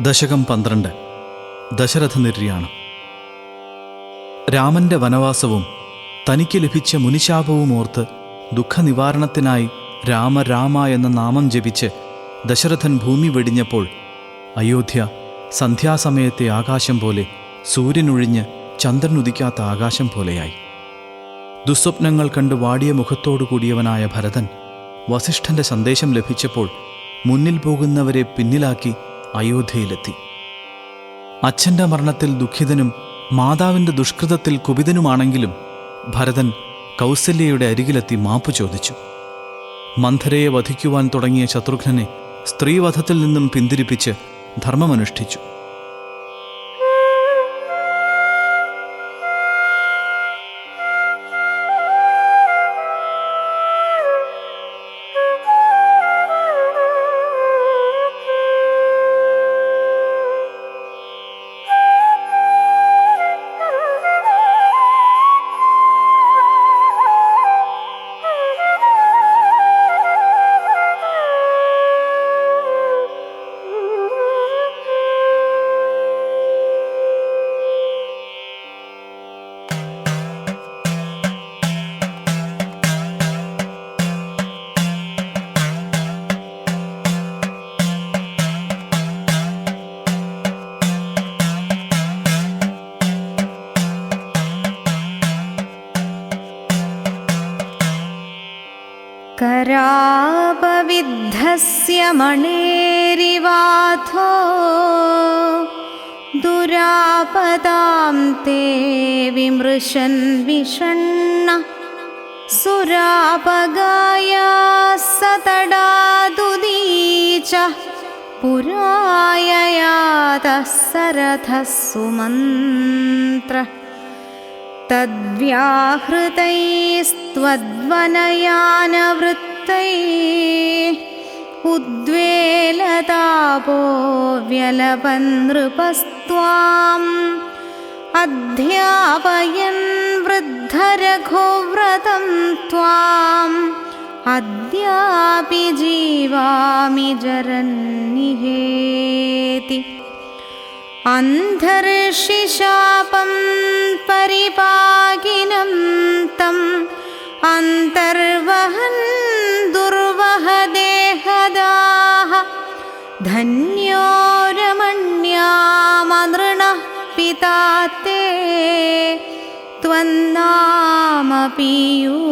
ദശകം പന്ത്രണ്ട്. ദശരഥ നിര്യാണം രാമന്റെ വനവാസവും തനിക്ക് ലഭിച്ച മുനിശാപവും ഓർത്ത് ദുഃഖനിവാരണത്തിനായി രാമ രാമ എന്ന നാമം ജപിച്ച് ദശരഥൻ ഭൂമി വെടിഞ്ഞപ്പോൾ അയോധ്യ സന്ധ്യാസമയത്തെ ആകാശം പോലെ സൂര്യനൊഴിഞ്ഞ് ചന്ദ്രനുദിക്കാത്ത ആകാശം പോലെയായി. ദുസ്വപ്നങ്ങൾ കണ്ട് വാടിയ മുഖത്തോടു കൂടിയവനായ ഭരതൻ വസിഷ്ഠന്റെ സന്ദേശം ലഭിച്ചപ്പോൾ മുന്നിൽ പോകുന്നവരെ പിന്നിലാക്കി അയോധ്യയിലെത്തി. അച്ഛന്റെ മരണത്തിൽ ദുഃഖിതനും മാതാവിന്റെ ദുഷ്കൃതത്തിൽ കുപിതനുമാണെങ്കിലും ഭരതൻ കൗസല്യയുടെ അരികിലെത്തി മാപ്പു ചോദിച്ചു. മന്ധരയെ വധിക്കുവാൻ തുടങ്ങിയ ശത്രുഘ്നനെ സ്ത്രീവധത്തിൽ നിന്നും പിന്തിരിപ്പിച്ച് ധർമ്മമനുഷ്ഠിച്ചു. करापविद्धस्य मणेरिवाथो दुरापदां ते विमृशन् विषण्ण सुरापगाया सतडादुदीच पुराययातः सुमन्त्रः तद्व्याहृतैस्त्वद्वनयानवृत्तैः उद्वेलतापो व्यलपन्नृपस्त्वाम् अध्यापयन् वृद्धरघुव्रतं त्वाम् अद्यापि जीवामि जरन्निहेति। अन्धर्षिशापं परिपाकिनं तम् अन्तर्वहन् धन्यो रमण्यामनृणः पिता ते त्वन्नाम पीयूषभुगापनाकम्।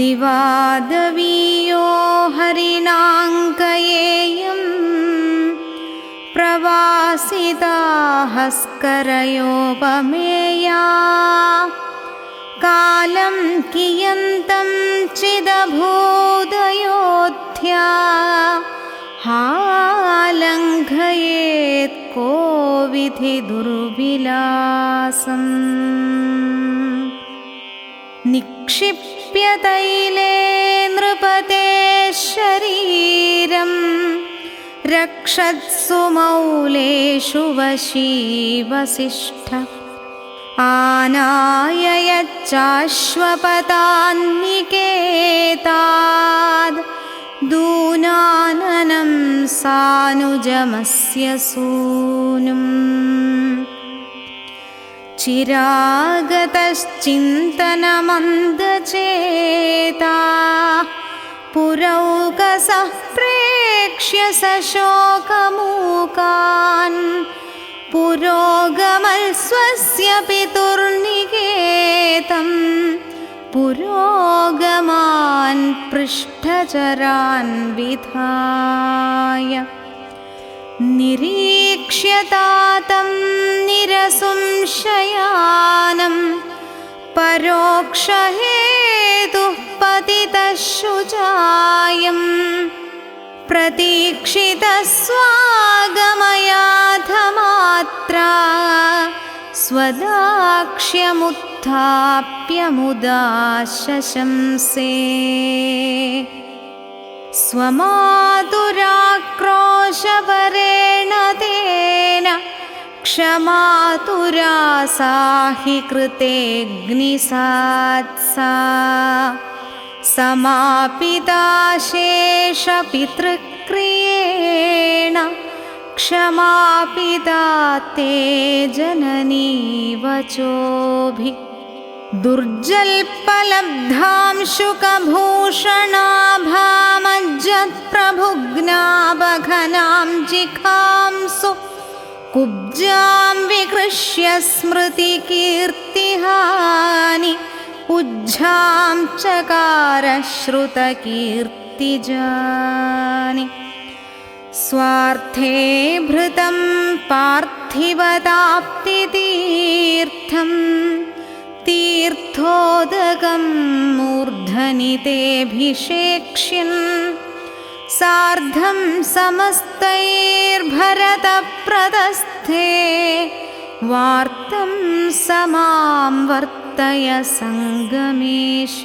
दिवादवीयो हरिणाङ्कयेयं प्रवासिताहस्करयोपमेया कालं कियन्तं विधिदुर्विलासम् निक्षिप्य तैले नृपते शरीरं रक्षत्सु मौलेषु वशी वसिष्ठ। आनाय यच्चाश्वपतान्निकेताद् दूनाननं सानुजमस्य सूनुम्। चिरागतश्चिन्तनमन्दचेता पुरौकसः प्रेक्ष्य सशोकमूकान् पुरोगमल्स्वस्य पितुर्निकेतं पुरोगमान् पृष्ठचरान् विधाय। निरीक्ष्यतातं निरसंशयानं परोक्षहेतुः पतितः शुचायं प्रतीक्षितस्वागमयाथमात्रा स्वदाक्ष्यमुत्थाप्यमुदा शशंसे स्वमातुराक्रोशपरेण तेन क्षमातुरा सा हि कृतेऽग्निसात्सा स समापिताशेषपितृक्रियेण क्षमापिता ते जननी वचोभि दुर्जल्पलब्धां शुकभूषणाभामज्जत्प्रभुग्नाबघनां जिघांसु कुब्जां विकृष्य स्मृतिकीर्तिहानि। उज्झां चकारश्रुतकीर्तिजानि। स्वार्थे भृतं पार्थिवदाप्तितीर्थं तीर्थोदकं मूर्धनि तेऽभिषेक्ष्यन्। सार्धं समस्तैर्भरतप्रदस्थे। वार्तं समां वर्तय सङ्गमेश